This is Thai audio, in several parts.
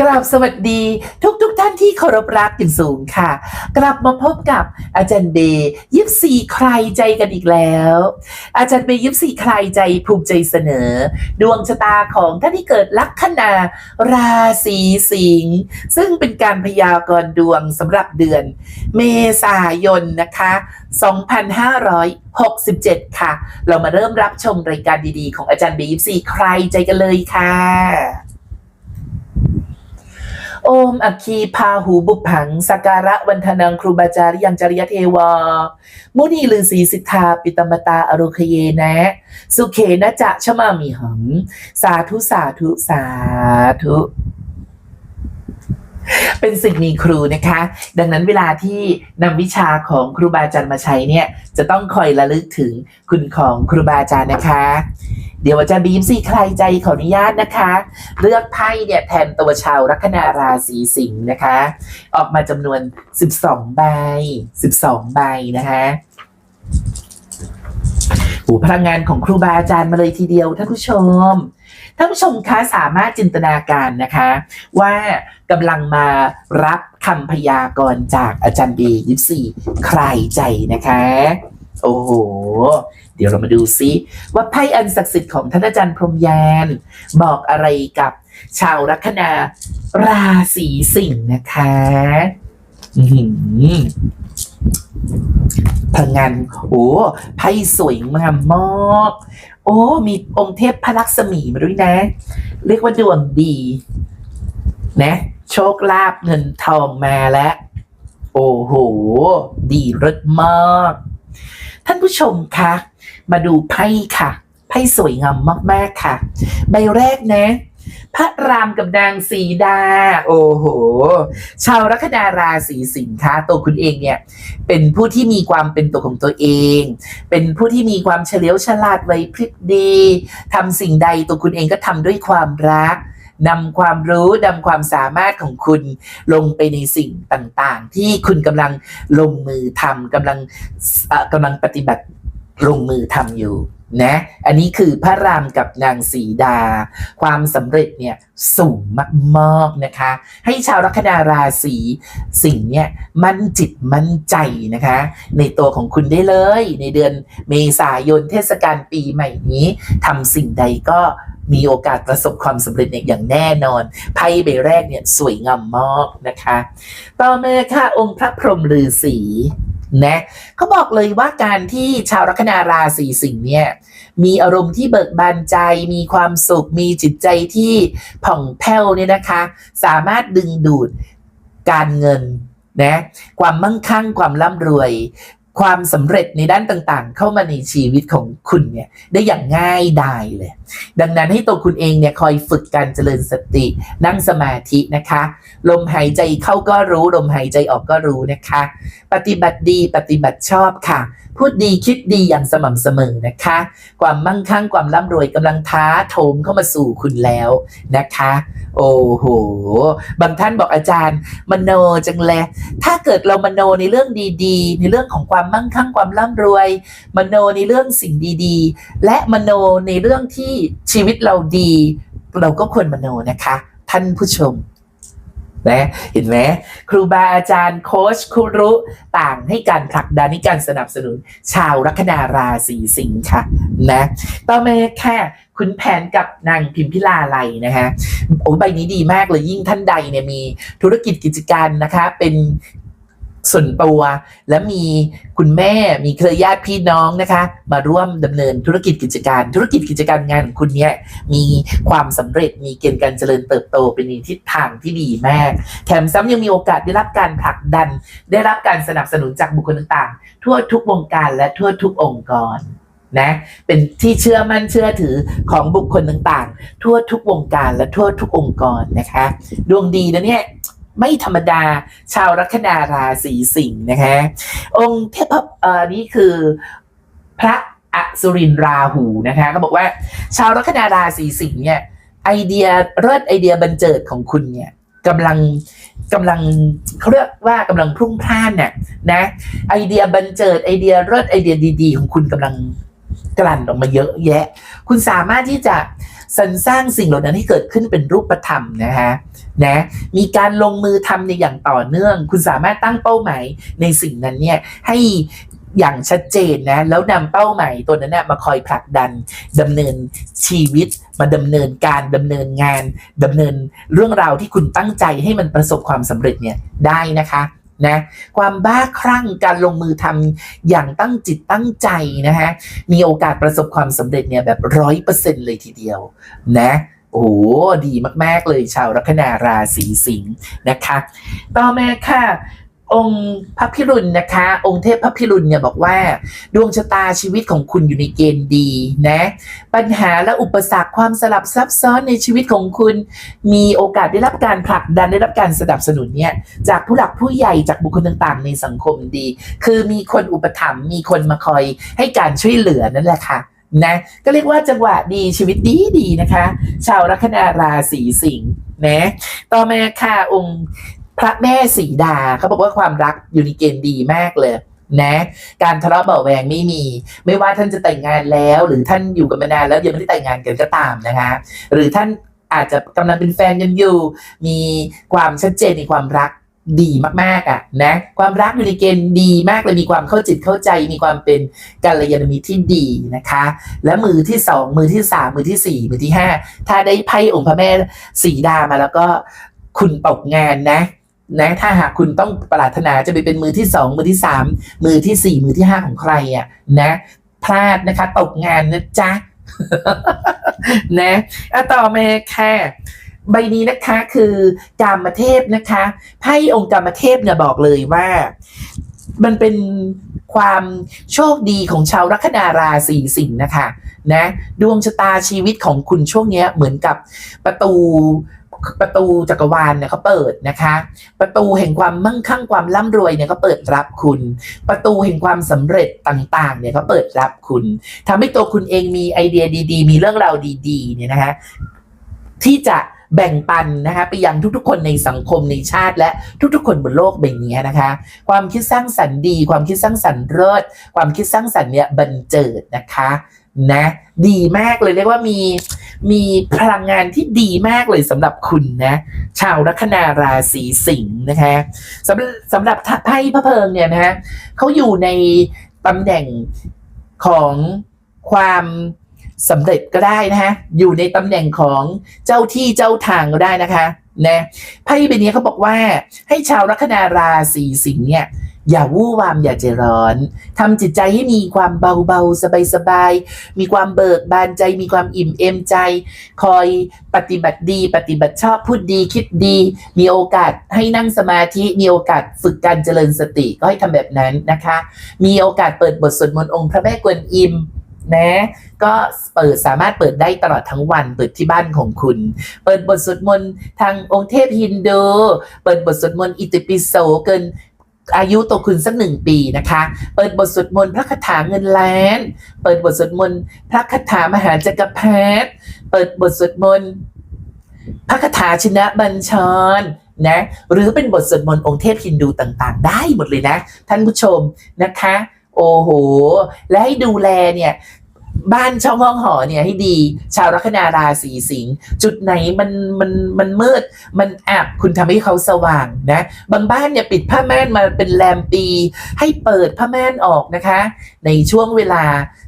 กราบสวัสดีทุกทุกท่านที่เคารพรักอย่างสูงค่ะ กลับมาพบกับอาจารย์เบย์ยิบสี่ใครใจกันอีกแล้ว อาจารย์เบย์ยิบสี่ใครใจภูมิใจเสนอ ดวงชะตาของท่านที่เกิดลัคนาราศีสิงห์ซึ่งเป็นการพยากรณ์ดวงสำหรับเดือน เมษายนนะคะ 2567 ค่ะ เรามาเริ่มรับชมรายการดีๆ ของอาจารย์เบย์ยิบสี่ใครใจกันเลยค่ะ โอมอัคคีพาหูบุพผังสกการะวันทนังครูบาจารยังจริยเทวามุนีลือสีสิทธาปิตมตาอโรคเยนะ สุเขนะจะชมามีหัง สาธุสาธุสาธุ เป็นสิ่งมีครูนะคะ ดังนั้นเวลาที่นำวิชาของครูบาอาจารย์มาใช้เนี่ย จะต้องคอยระลึกถึงคุณของครูบาอาจารย์นะคะ เดี๋ยวอาจารย์บีมสี่ใครใจขออนุญาตนะคะ เลือกไพ่เนี่ยแทนตัวชาวลัคนาราศีสิงห์นะคะ ออกมาจำนวน 12 ใบ 12 ใบนะคะโอ้พลังงานของครูบาอาจารย์มาเลยทีเดียวท่านผู้ชม ท่านผู้ชมคะสามารถจินตนาการนะคะ ว่ากำลังมารับคำพยากรณ์จากอาจารย์บียิปซีใครใจนะคะ โอ้โห เดี๋ยวเรามาดูซิ ว่าไพ่อันศักดิ์สิทธิ์ของท่านอาจารย์พรมยานบอกอะไรกับชาวลัคนาราศีสิงห์นะคะหือพลังงานโอ้ไพ่สวยงามมาก อ้มีองค์เทพพระลักษมีมาด้วยนะ เรียกว่าดวงดี นะ โชคลาภเงินทองมาแล้ว โอ้โห ดีรสมาก ท่านผู้ชมคะมาดูไพ่ค่ะ ไพ่สวยงามมาก ๆ ค่ะ ใบแรกนะ พระรามกับนางสีดา โอ้โห ชาวลัคนาราศีสิงค์คะตัวคุณเองเนี่ย เป็นผู้ที่มีความเป็นตัวของตัวเอง เป็นผู้ที่มีความเฉลียวฉลาดไวพริบดีทำสิ่งใดตัวคุณเองก็ทำด้วยความรักนำความรู้นำความสามารถของคุณลงไปในสิ่งต่างๆ ที่คุณกำลังลงมือทำกำลังกำลังปฏิบัติลงมือทำอยู่ นะ อันนี้คือพระรามกับนางสีดา ความสำเร็จเนี่ยสูงมากๆนะคะ ให้ชาวลัคนาราศีสิงเนี่ยมั่นจิตมั่นใจนะคะ ในตัวของคุณได้เลย ในเดือนเมษายนเทศกาลปีใหม่นี้ทำสิ่งใดก็มีโอกาสประสบความสำเร็จอย่างแน่นอน ไพ่ใบแรกเนี่ยสวยงามมากนะคะ ต่อมาค่ะองค์พระพรหมฤาษี นะเขาบอกเลยว่าการที่ชาวลัคนาราศีสิงห์เนี่ยมีอารมณ์ที่เบิกบานใจ มีความสุข มีจิตใจที่ผ่องแผ้วเนี่ยนะคะ สามารถดึงดูดการเงินนะความมั่งคั่งความร่ำรวย ความสำเร็จในด้านต่างๆ เข้ามาในชีวิตของคุณเนี่ยได้อย่างง่ายดายเลย ดังนั้นให้ตัวคุณเองเนี่ยคอยฝึกการเจริญสติ นั่งสมาธินะคะ ลมหายใจเข้าก็รู้ ลมหายใจออกก็รู้นะคะ ปฏิบัติดีปฏิบัติชอบค่ะ พูดดีคิดดีอย่างสม่ำเสมอนะคะ ความมั่งคั่งความร่ำรวยกำลังท้าโถมเข้ามาสู่คุณแล้วนะคะ โอ้โห บางท่านบอกอาจารย์ มโนจังเลยถ้าเกิดเรามโนในเรื่องดีๆ ในเรื่องของความมั่งคั่งความร่ำรวย มโนในเรื่องสิ่งดีๆ และมโนในเรื่องที่ชีวิตเราดี เราก็ควรมโนนะคะ ท่านผู้ชม นะเห็นไหมครูบาอาจารย์โค้ชครูรุต่างให้การผลักดันให้การสนับสนุน ชาวลัคนาราศีสิงห์ค่ะนะต่อมาค่ะคุณแผนกับนางพิมพิลาไลนะฮะโอ้ใบนี้ดีมากเลยยิ่งท่านใดเนี่ยมีธุรกิจกิจการนะคะเป็น ส่วนตัวและมีคุณแม่มีเครือญาติพี่น้องนะคะ มาร่วมดำเนินธุรกิจกิจการ ธุรกิจกิจการงานของคุณเนี่ยมีความสำเร็จมีเกณฑ์การเจริญเติบโตเป็นในทิศทางที่ดีมาก แถมซ้ำยังมีโอกาสได้รับการผลักดัน ได้รับการสนับสนุนจากบุคคลต่างๆ ทั่วทุกวงการและทั่วทุกองค์กรนะเป็นที่เชื่อมั่นเชื่อถือของบุคคลต่างๆ ทั่วทุกวงการและทั่วทุกองค์กรนะคะ ดวงดีนะเนี่ย ไม่ธรรมดา ชาวลัคนาราศีสิงห์นะคะ องค์เทพเอ่อนี่คือพระอสุรินทราหูนะคะเขาบอกว่า ชาวลัคนาราศีสิงห์เนี่ยไอเดียเลิศไอเดียบันเจิดของคุณเนี่ยกำลังกำลังเขาเรียกว่ากำลังพุ่งพล่านน่ะนะไอเดียบันเจิดไอเดียเลิศไอเดียดีๆ ของคุณกำลังกลั่นออกมาเยอะแยะ คุณสามารถที่จะสรรสร้างสิ่งเหล่านั้นให้เกิดขึ้นเป็นรูปธรรมนะฮะ นะมีการลงมือทำในอย่างต่อเนื่อง คุณสามารถตั้งเป้าหมายในสิ่งนั้นเนี่ยให้อย่างชัดเจนนะ แล้วนำเป้าหมายตัวนั้นนะมาคอยผลักดันดำเนินชีวิต มาดำเนินการดำเนินงานดำเนินเรื่องราวที่คุณตั้งใจให้มันประสบความสำเร็จเนี่ยได้นะคะนะความบ้าคลั่งการลงมือทำอย่างตั้งจิตตั้งใจนะฮะมีโอกาสประสบความสำเร็จเนี่ยแบบร้อยเปอร์เซ็นเลยทีเดียวนะ โอ้ดีมาก ๆ เลยชาวลัคนาราศีสิงห์นะคะ ต่อมาค่ะ องค์พระพิรุณนะคะ องค์เทพพระพิรุณเนี่ยบอกว่า ดวงชะตาชีวิตของคุณอยู่ในเกณฑ์ดีนะ ปัญหาและอุปสรรคความสลับซับซ้อนในชีวิตของคุณ มีโอกาสได้รับการผลักดันได้รับการสนับสนุนเนี่ยจากผู้หลักผู้ใหญ่จากบุคคลต่างๆ ในสังคมดี คือมีคนอุปถัมภ์มีคนมาคอยให้การช่วยเหลือนั่นแหละค่ะ นะก็เรียกว่าจังหวะดีชีวิตดีดีนะคะ ชาวลัคนาราศีสิงห์นะต่อมาค่ะองค์พระแม่สีดาเขาบอกว่าความรักอยู่ในเกณฑ์ดีมากเลยนะการทะเลาะเบาแวงไม่มี ไม่ว่าท่านจะแต่งงานแล้ว หรือท่านอยู่กันมานานแล้วยังไม่ได้แต่งงานกันก็ตามนะคะ หรือท่านอาจจะกำลังเป็นแฟนกันอยู่ มีความชัดเจนในความรัก ดีมากๆอะนะความรักอยู่ในเกณฑ์ดีมากเลยมีความเข้าจิตเข้าใจมีความเป็นกัลยาณมิตรที่ดีนะคะ และมือที่สองมือที่สามมือที่สี่มือที่ห้าถ้าได้ไพ่องค์พระแม่สีดามาแล้วก็คุณตกงานนะนะถ้าหากคุณต้องปรารถนาจะไปเป็นมือที่สองมือที่สามมือที่สี่มือที่ห้าของใครอะนะพลาดนะคะตกงานนะจ๊ะนะอะต่อมาค่ะ ใบนี้นะคะคือกามเทพนะคะไพ่องค์กามเทพเนี่ยบอกเลยว่า มันเป็นความโชคดีของชาวลัคนาราศีสิงห์นะคะนะดวงชะตาชีวิตของคุณช่วงนี้เหมือนกับประตูประตูจักรวาลเนี่ยเขาเปิดนะคะ ประตูแห่งความมั่งคั่งความร่ำรวยเนี่ยเขาเปิดรับคุณ ประตูแห่งความสำเร็จต่างๆเนี่ยเขาเปิดรับคุณทำให้ตัวคุณเองมีไอเดียดี ๆ มีเรื่องราวดีๆเนี่ยนะคะที่จะ แบ่งปันนะคะไปยังทุกๆ คนในสังคมในชาติ และทุกๆ คนบนโลกใบนี้นะคะ ความคิดสร้างสรรค์ดี ความคิดสร้างสรรค์เลิศความคิดสร้างสรรค์เนี่ยบันเจิดนะคะนะดีมากเลยเรียกว่ามีมีพลังงานที่ดีมากเลยสำหรับคุณนะชาวลัคนาราศีสิงห์นะคะสำหรับสำหรับไพ่พระเพิงเนี่ยนะฮะเขาอยู่ในตำแหน่งของความ สำเร็จก็ได้นะฮะอยู่ในตำแหน่งของเจ้าที่เจ้าทางก็ได้นะคะนะไพ่ใบนี้เขาบอกว่าให้ชาวลัคนาราศีสิงห์เนี่ยอย่าวู่วามอย่าใจร้อนทำจิตใจให้มีความเบาเบาสบายสบายๆ มีความเบิกบานใจ มีความอิ่มเอมใจ คอยปฏิบัติดี ปฏิบัติชอบพูดดีคิดดี มีโอกาสให้นั่งสมาธิ มีโอกาสฝึกการเจริญสติก็ให้ทำแบบนั้นนะคะ มีโอกาสเปิดบทสวดมนต์องค์พระแม่กวนอิม นะ ก็เปิดสามารถเปิดได้ตลอดทั้งวัน เปิดที่บ้านของคุณ เปิดบทสวดมนต์ทางองค์เทพฮินดู เปิดบทสวดมนต์อิติปิโสเกินอายุตัวคุณสักหนึ่งปีนะคะ เปิดบทสวดมนต์พระคาถาเงินล้าน เปิดบทสวดมนต์พระคาถามหาจักรพรรดิ เปิดบทสวดมนต์พระคาถาชนะบัญชรนะหรือเป็นบทสวดมนต์องค์เทพฮินดูต่างๆ ได้หมดเลยนะ ท่านผู้ชมนะคะ โอ้โห และให้ดูแลเนี่ย บ้านช่องห้องหอเนี่ยให้ดี ชาวลัคนาราศีสิงห์จุดไหนมันมันมันมืด มันอับคุณทำให้เขาสว่างนะ บางบ้านเนี่ยปิดผ้าม่านมาเป็นแรมปี ให้เปิดผ้าม่านออกนะคะ ในช่วงเวลา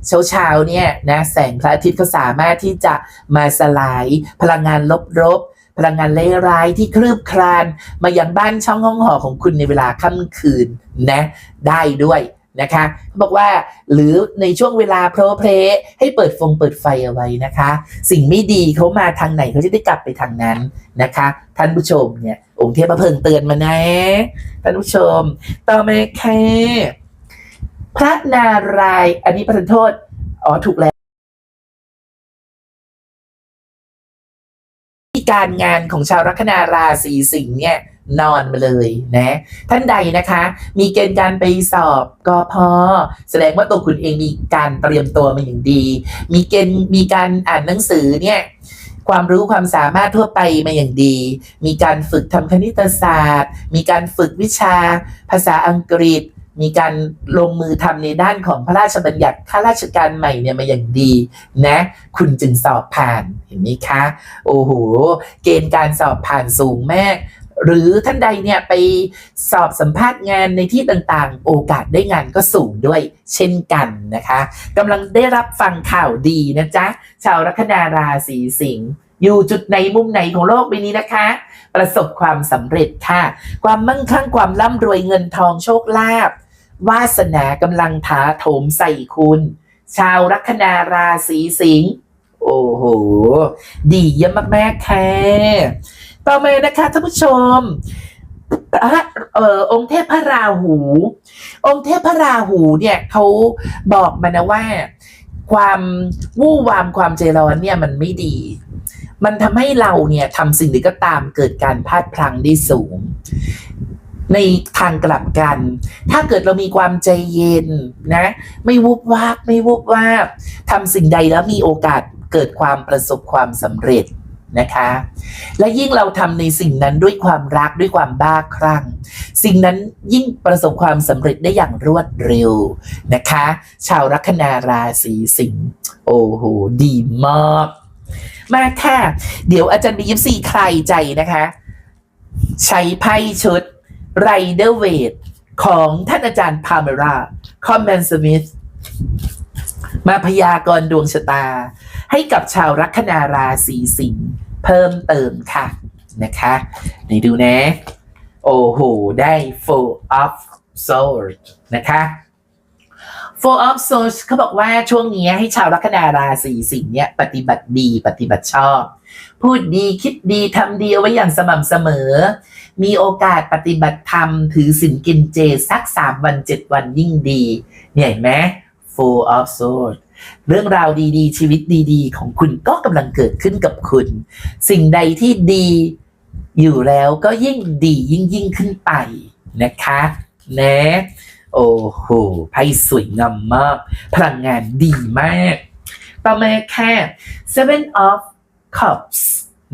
เช้าเช้าเนี่ยนะแสงพระอาทิตย์ก็สามารถที่จะมาสลายพลังงานลบๆพลังงานเลวร้ายที่คลืบคลาน มายังบ้านช่องห้องหอของคุณในเวลาค่ำคืนนะ ได้ด้วย นะคะเขาบอกว่าหรือในช่วงเวลาโพรเพลให้เปิดฟงเปิดไฟเอาไว้นะคะ สิ่งไม่ดีเขามาทางไหนเขาจะได้กลับไปทางนั้นนะคะ ท่านผู้ชมเนี่ย องค์เทพพระเพิงเตือนมานะ ท่านผู้ชม ต่อมาค่ะพระนารายณ์อันนี้ประทานโทษอ๋อถูกแล้วที่การงานของชาวลัคนาราศีสิงห์เนี่ย นอนมาเลยนะ ท่านใดนะคะ มีเกณฑ์การไปสอบก็พอ แสดงว่าตัวคุณเองมีการเตรียมตัวมาอย่างดี มีเกณฑ์มีการอ่านหนังสือเนี่ยความรู้ความสามารถทั่วไปมาอย่างดี มีการฝึกทำคณิตศาสตร์ มีการฝึกวิชา ภาษาอังกฤษ มีการลงมือทำในด้านของพระราชบัญญัติข้าราชการใหม่เนี่ยมาอย่างดีนะ คุณจึงสอบผ่านเห็นไหมคะ โอ้โห เกณฑ์การสอบผ่านสูงมาก หรือท่านใดเนี่ยไปสอบสัมภาษณ์งานในที่ต่างๆ โอกาสได้งานก็สูงด้วยเช่นกันนะคะกำลังได้รับฟังข่าวดีนะจ๊ะ ชาวลัคนาราศีสิงห์อยู่จุดไหนมุมไหนของโลกใบนี้นะคะ ประสบความสำเร็จค่ะ ความมั่งคั่งความร่ำรวยเงินทองโชคลาภวาสนากำลังถาโถมใส่คุณ ชาวลัคนาราศีสิงห์โอ้โห ดีเยี่ยมมากๆค่ะ ต่อมานะคะท่านผู้ชมพระเอ่อองค์เทพพระราหู องค์เทพพระราหูเนี่ยเขาบอกมานะว่า ความวู่วามความใจร้อนเนี่ยมันไม่ดี มันทำให้เราเนี่ยทำสิ่งใดก็ตามเกิดการพลาดพลั้งได้สูง ในทางกลับกัน ถ้าเกิดเรามีความใจเย็นนะ ไม่วุบวาบไม่วุบวาบทำสิ่งใดแล้วมีโอกาสเกิดความประสบความสำเร็จ นะคะ และยิ่งเราทำในสิ่งนั้นด้วยความรักด้วยความบ้าคลั่ง สิ่งนั้นยิ่งประสบความสำเร็จได้อย่างรวดเร็วนะคะ ชาวลัคนาราศีสิงห์โอ้โหดีมากมาค่ะ เดี๋ยวอาจารย์บียิปซีใครใจนะคะ ใช้ไพ่ชุดไรเดอร์เวทของท่านอาจารย์พาเมราคอมแมนสมิธมาพยากรณ์ดวงชะตา ให้กับชาวลัคนาราศีสิงห์เพิ่มเติมค่ะนะคะไหนดูนะ โอ้โห ได้ four of swords นะคะ four of swords เขาบอกว่าช่วงนี้ให้ชาวลัคนาราศีสิงห์เนี่ยปฏิบัติดีปฏิบัติชอบ พูดดีคิดดีทำดีเอาไว้อย่างสม่ำเสมอ มีโอกาสปฏิบัติธรรม ถือศีลกินเจสักสามวันเจ็ดวันยิ่งดี เนี่ยเห็นไหม four of swords เรื่องราวดีๆ ชีวิตดีๆ ของคุณก็กำลังเกิดขึ้นกับคุณ สิ่งใดที่ดีอยู่แล้วก็ยิ่งดียิ่งยิ่งขึ้นไปนะคะนะโอ้โหไพ่สวยงามมาก พลังงานดีมาก ต่อมาค่ะ seven of cups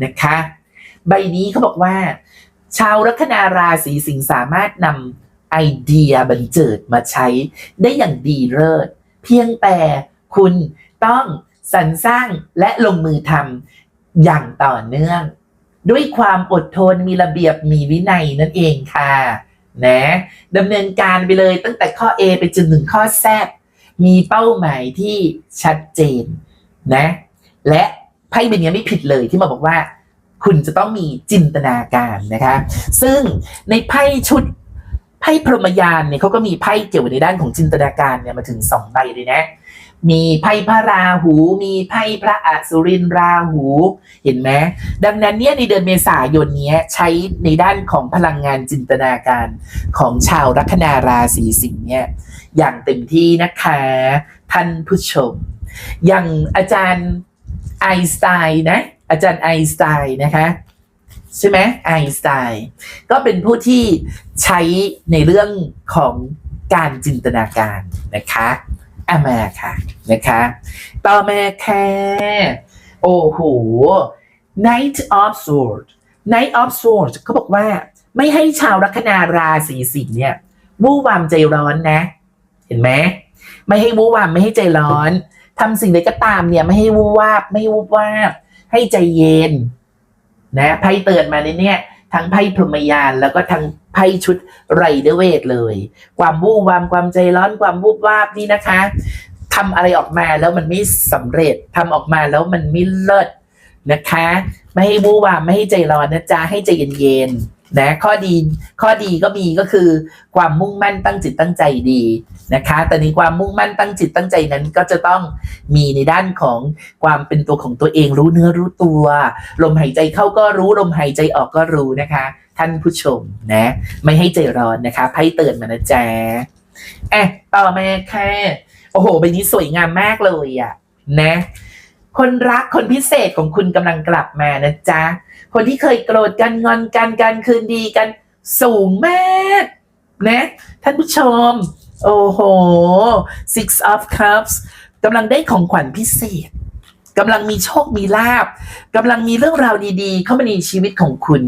นะคะ ใบนี้เขาบอกว่า ชาวลัคนาราศีสิงห์สามารถนำไอเดียบันเจิดมาใช้ได้อย่างดีเลิศ เพียงแต่ คุณต้องสรรสร้างและลงมือทำอย่างต่อเนื่อง ด้วยความอดทนมีระเบียบมีวินัยนั่นเองค่ะนะดำเนินการไปเลยตั้งแต่ข้อ A ไปจนถึงข้อ Z มีเป้าหมายที่ชัดเจนนะและไพ่ใบนี้ไม่ผิดเลยที่มาบอกว่า คุณจะต้องมีจินตนาการนะคะซึ่งในไพ่ชุดไพ่พรหมยานเนี่ยเขาก็มีไพ่เกี่ยวในด้านของจินตนาการเนี่ยมาถึงสองใบเลยนะ มีไพ่พระราหู มีไพ่พระอสุรินทราหู เห็นไหมดังนั้นเนี่ยในเดือนเมษายนนี้ใช้ในด้านของพลังงานจินตนาการของชาวลัคนาราศีสิงห์เนี่ยอย่างเต็มที่นะคะ ท่านผู้ชม อย่างอาจารย์ไอน์สไตน์นะ อาจารย์ไอน์สไตน์นะคะใช่ไหมไอน์สไตน์ก็เป็นผู้ที่ใช้ในเรื่องของการจินตนาการนะคะ อามาค่ะนะคะ ต่อมาค่ะ โอ้โห Knight of Swords Knight of Swords เขาบอกว่าไม่ให้ชาวลัคนาราศีสิงห์เนี่ยวู่วามใจร้อนนะ เห็นไหมไม่ให้วู่วามไม่ให้ใจร้อนทำสิ่งใดก็ตามเนี่ย ไม่ให้วู่วาบไม่วูบวาบให้ใจเย็น นะไพ่เตือนมาในเนี่ย ทั้งไพ่พรหมยานแล้วก็ทั้งไพ่ชุดไรเดอร์เวทเลย ความวู่วามความใจร้อนความวูบวาบนี่นะคะทำอะไรออกมาแล้วมันไม่สำเร็จทำออกมาแล้วมันไม่เลิศนะคะ ไม่ให้วู่วามไม่ให้ใจร้อนนะจ๊ะให้ใจเย็นๆ นะข้อดีข้อดีก็มีก็คือความมุ่งมั่นตั้งจิตตั้งใจดีนะคะ แต่ในความมุ่งมั่นตั้งจิตตั้งใจนั้นก็จะต้องมีในด้านของความเป็นตัวของตัวเองรู้เนื้อรู้ตัว ลมหายใจเข้าก็รู้ลมหายใจออกก็รู้นะคะ ท่านผู้ชมนะ ไม่ให้ใจร้อนนะคะไพ่เตือนมานะจ๊ะแอะต่อมาค่ะโอ้โหใบนี้สวยงามมากเลยอะนะ คนรักคนพิเศษของคุณกำลังกลับมานะจ๊ะ คนที่เคยโกรธกันงอนกันการคืนดีกันสูงมากนะท่านผู้ชม โอ้โห six of cups กำลังได้ของขวัญพิเศษกำลังมีโชคมีลาบกำลังมีเรื่องราวดีๆ เข้ามาในชีวิตของคุณ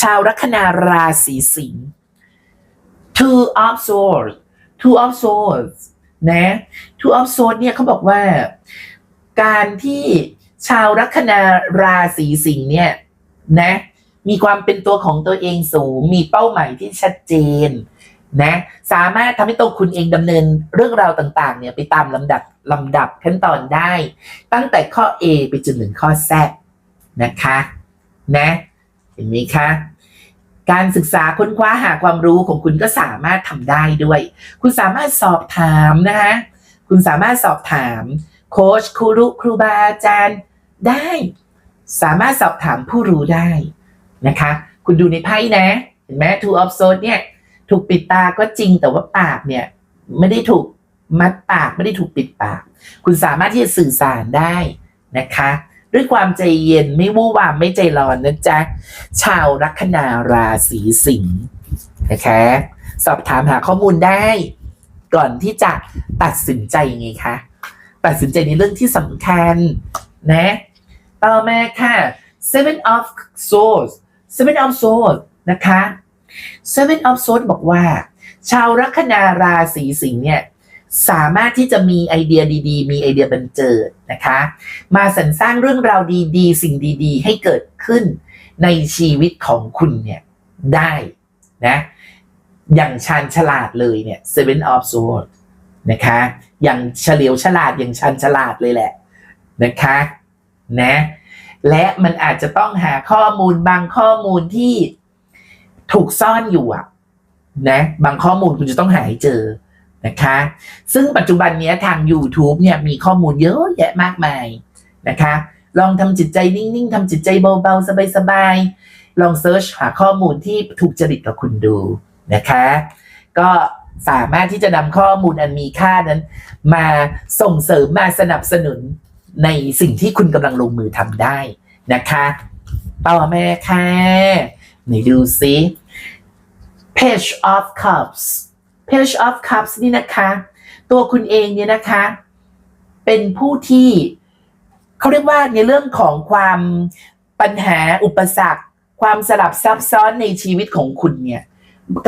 ชาวลัคนาราศีสิงห์ two of swords two of swords นะ two of swords เนี่ยเขาบอกว่า การที่ชาวลัคนาราศีสิงห์เนี่ยนะมีความเป็นตัวของตัวเองสูง มีเป้าหมายที่ชัดเจนนะสามารถทำให้ตัวคุณเองดำเนินเรื่องราวต่างๆเนี่ยไปตามลำดับลำดับขั้นตอนได้ ตั้งแต่ข้อ A ไปจนถึงข้อ Z นะคะนะเห็นไหมคะการศึกษาค้นคว้าหาความรู้ของคุณก็สามารถทำได้ด้วย คุณสามารถสอบถามนะคะคุณสามารถสอบถาม โค้ชครูรุครูบาอาจารย์ได้ สามารถสอบถามผู้รู้ได้นะคะ คุณดูในไพ่นะ เห็นไหม two of swords เนี่ย ถูกปิดตาก็จริงแต่ว่าปากเนี่ย ไม่ได้ถูกมัดปากไม่ได้ถูกปิดปาก คุณสามารถที่จะสื่อสารได้นะคะ ด้วยความใจเย็นไม่วู่วามไม่ใจร้อนนะจ๊ะ ชาวลัคนาราศีสิงห์นะคะ สอบถามหาข้อมูลได้ ก่อนที่จะตัดสินใจไงคะ ตัดสินใจในเรื่องที่สำคัญนะต่อมาค่ะ seven of swords seven of swords นะคะ seven of swords บอกว่า ชาวลัคนาราศีสิงห์เนี่ยสามารถที่จะมีไอเดียดีๆ มีไอเดียบันเจิดนะคะ มาสรรสร้างเรื่องราวดีๆ สิ่งดีๆ ให้เกิดขึ้นในชีวิตของคุณเนี่ยได้นะอย่างชาญฉลาดเลยเนี่ย seven of swords นะคะ อย่างเฉลียวฉลาดอย่างชันฉลาดเลยแหละนะคะนะและมันอาจจะต้องหาข้อมูลบางข้อมูลที่ถูกซ่อนอยู่อะนะบางข้อมูลคุณจะต้องหาให้เจอนะคะ ซึ่งปัจจุบันนี้ทาง YouTube เนี่ยมีข้อมูลเยอะแยะมากมายนะคะ ลองทำจิตใจนิ่ง ๆทำจิตใจเบา ๆ สบาย ๆ ลองเซิร์ชหาข้อมูลที่ถูกจริตกับคุณดูนะคะ ก็ สามารถที่จะนำข้อมูลอันมีค่านั้น มาส่งเสริมมาสนับสนุนในสิ่งที่คุณกำลังลงมือทำได้นะคะต่อมาค่ะไหนดูซิ page of cups page of cups นี่นะคะ ตัวคุณเองเนี่ยนะคะ เป็นผู้ที่เขาเรียกว่าในเรื่องของความปัญหาอุปสรรค ความสลับซับซ้อนในชีวิตของคุณเนี่ย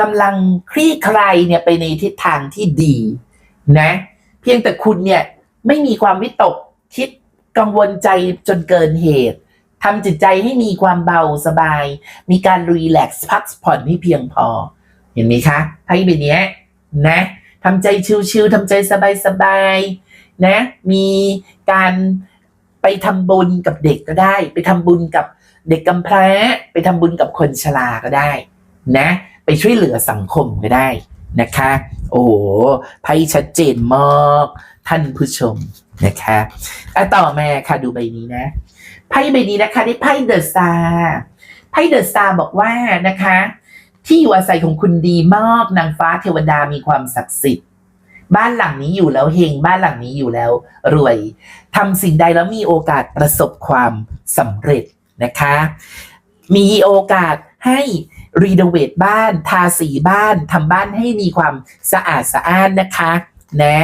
กำลังคลี่คลายเนี่ยไปในทิศทางที่ดีนะ เพียงแต่คุณเนี่ยไม่มีความวิตกคิดกังวลใจจนเกินเหตุทำจิตใจให้มีความเบาสบาย มีการรีแลกซ์พักผ่อนให้เพียงพอ เห็นไหมคะไพ่ใบเนี้ยนะทำใจชิวๆทำใจสบายๆนะ มีการไปทำบุญกับเด็กก็ได้ ไปทำบุญกับเด็กกำพร้า ไปทำบุญกับคนชราก็ได้ นะ ไปช่วยเหลือสังคมก็ได้นะคะ โอ้โหไพ่ชัดเจนมากท่านผู้ชมนะคะอะต่อมาค่ะดูใบนี้นะไพ่ใบนี้นะคะได้ไพ่เดอะซาไพ่เดอะซาบอกว่านะคะ ที่อยู่อาศัยของคุณดีมากนางฟ้าเทวดามีความศักดิ์สิทธิ์บ้านหลังนี้อยู่แล้วเฮงบ้านหลังนี้อยู่แล้ว รวยทำสิ่งใดแล้วมีโอกาสประสบความสำเร็จนะคะ มีโอกาสให้ รีโนเวทบ้าน ทาสีบ้านทำบ้านให้มีความสะอาดสะอ้านนะคะนะ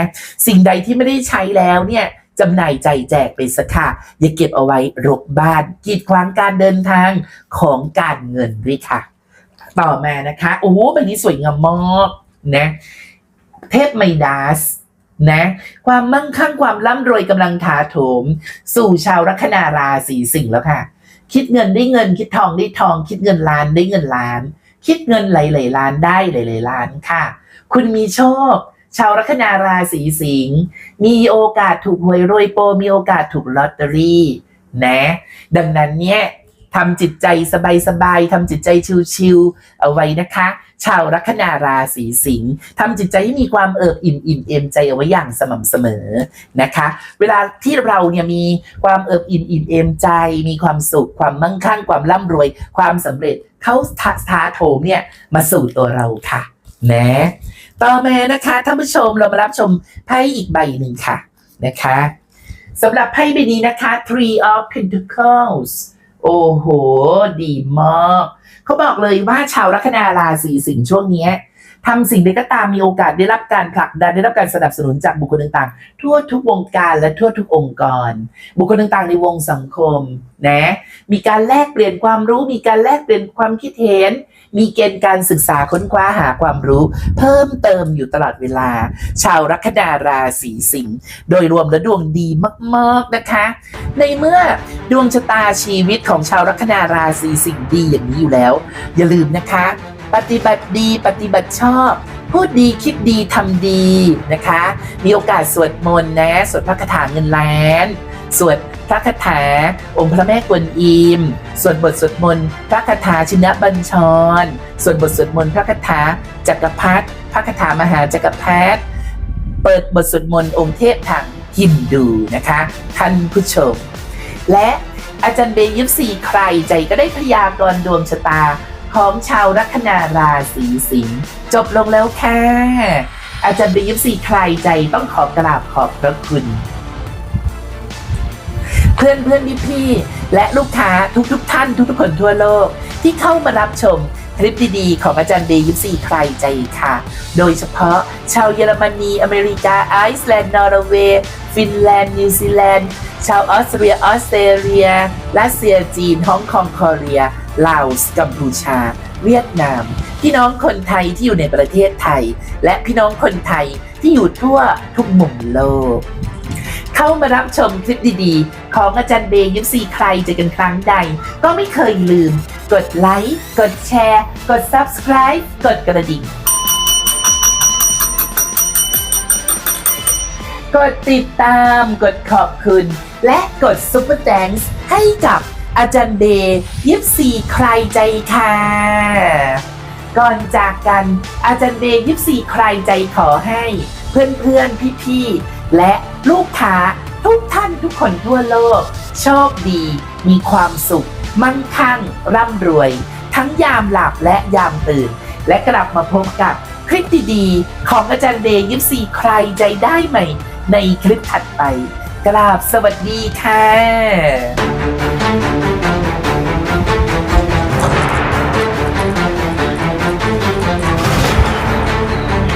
สิ่งใดที่ไม่ได้ใช้แล้วเนี่ยจำหน่ายใจแจกไปสักค่ะ อย่าเก็บเอาไว้รกบ้าน กีดขวางการเดินทางของการเงินด้วยค่ะ ต่อมานะคะ โอ้โหใบนี้สวยงามมากนะ เทพไมดาสนะความมั่งคั่งความร่ำรวยกำลังถาโถม สู่ชาวลัคนาราศีสิงห์แล้วค่ะ คิดเงินได้เงิน คิดทองได้ทอง คิดเงินล้านได้เงินล้าน คิดเงินหลายๆล้านได้หลายๆล้านค่ะ คุณมีโชค ชาวลัคนาราศีสิงห์มีโอกาสถูกหวยรวยโปรมีโอกาสถูกลอตเตอรี่นะ ดังนั้นเนี่ย ทำจิตใจสบายๆทำจิตใจชิวๆเอาไว้นะคะ ชาวลัคนาราศีสิงห์ทำจิตใจให้มีความเอิบอิ่มอิ่มเอมใจเอาไว้อย่างสม่ำเสมอนะคะ เวลาที่เราเนี่ยมีความเอิบอิ่มอิ่มเอมใจ มีความสุขความมั่งคั่งความร่ำรวย ความสำเร็จเขาท้าโถมเนี่ยมาสู่ตัวเราค่ะนะต่อมานะคะท่านผู้ชมเรามารับชมไพ่อีกใบหนึ่งค่ะนะคะสำหรับไพ่ใบนี้นะคะ Three of Pentacles โอ้โห ดีมากเขาบอกเลยว่าชาวลัคนาราศีสิงห์ช่วงนี้ทำสิ่งใดก็ตามมีโอกาสได้รับการผลักดันได้รับการสนับสนุนจากบุคคลต่างๆ ทั่วทุกวงการและทั่วทุกองค์กร บุคคลต่างๆ ในวงสังคมนะมีการแลกเปลี่ยนความรู้มีการแลกเปลี่ยนความคิดเห็น มีเกณฑ์การศึกษาค้นคว้าหาความรู้ เพิ่มเติมอยู่ตลอดเวลา ชาวลัคนาราศีสิงห์โดยรวมแล้วดวงดีมากๆนะคะ ในเมื่อดวงชะตาชีวิตของชาวลัคนาราศีสิงห์ดีอย่างนี้อยู่แล้ว อย่าลืมนะคะ ปฏิบัติดีปฏิบัติชอบพูดดีคิดดีทำดีนะคะ มีโอกาสสวดมนต์นะ สวดพระคาถาเงินล้าน สวด พระคาถา องค์พระแม่กวนอิม ส่วดบทสวดมนต์พระคาถาชินบัญชร ส่วดบทสวดมนต์พระคาถาจักรพรรดิพระคาถามหาจักรพรรดิเปิดบทสวดมนต์องค์เทพทางฮินดูนะคะท่านผู้ชม และอาจารย์เบย์ยิปซีใครใจก็ได้พยากรณ์ดวงชะตาของชาวลัคนาราศีสิงห์จบลงแล้วค่ะ อาจารย์เบย์ยิปซีใครใจต้องขอกราบขอบพระคุณ พื่อนเพื่อนพี่พี่ๆและลูกค้าทุกทุกๆท่านทุกทุกๆคนทั่วโลก ที่เข้ามารับชมคลิปดีๆ ของอาจารย์เบย์ยิปซีใครใจค่ะ โดยเฉพาะชาวเยอรมนี อเมริกา ไอซ์แลนด์ นอร์เวย์ ฟินแลนด์ นิวซีแลนด์ ชาวออสเตรีย ออสเตรเลีย รัสเซีย จีน ฮ่องกงคอเรีย ลาวสกัมพูชา เวียดนาม พี่น้องคนไทยที่อยู่ในประเทศไทย และพี่น้องคนไทยที่อยู่ทั่วทุกมุมโลก เข้ามารับชมคลิปดีๆ ของอาจารย์เบย์ยิปซีใครเจอกันครั้งใด ก็ไม่เคยลืม กดไลค์ กดแชร์ กด Subscribe กดกระดิ่ง กดติดตาม กดขอบคุณ และกดซุปเปอร์แ n งส์ให้กับอาจารย์เบย์ยิปซีใครใจค่ะ ก่อนจากกันอาจารย์เบย์ยิปซีใครใจขอให้ เพื่อนๆ พี่ๆ และลูกค้าทุกท่านทุกคนทั่วโลก โชคดี มีความสุข มั่งคั่ง ร่ำรวย ทั้งยามหลับและยามตื่น และกลับมาพบกับคลิปดีๆ ของอาจารย์เดย์ยิปซีใครใจได้ใหม่ ในคลิปถัดไป กราบสวัสดีค่ะ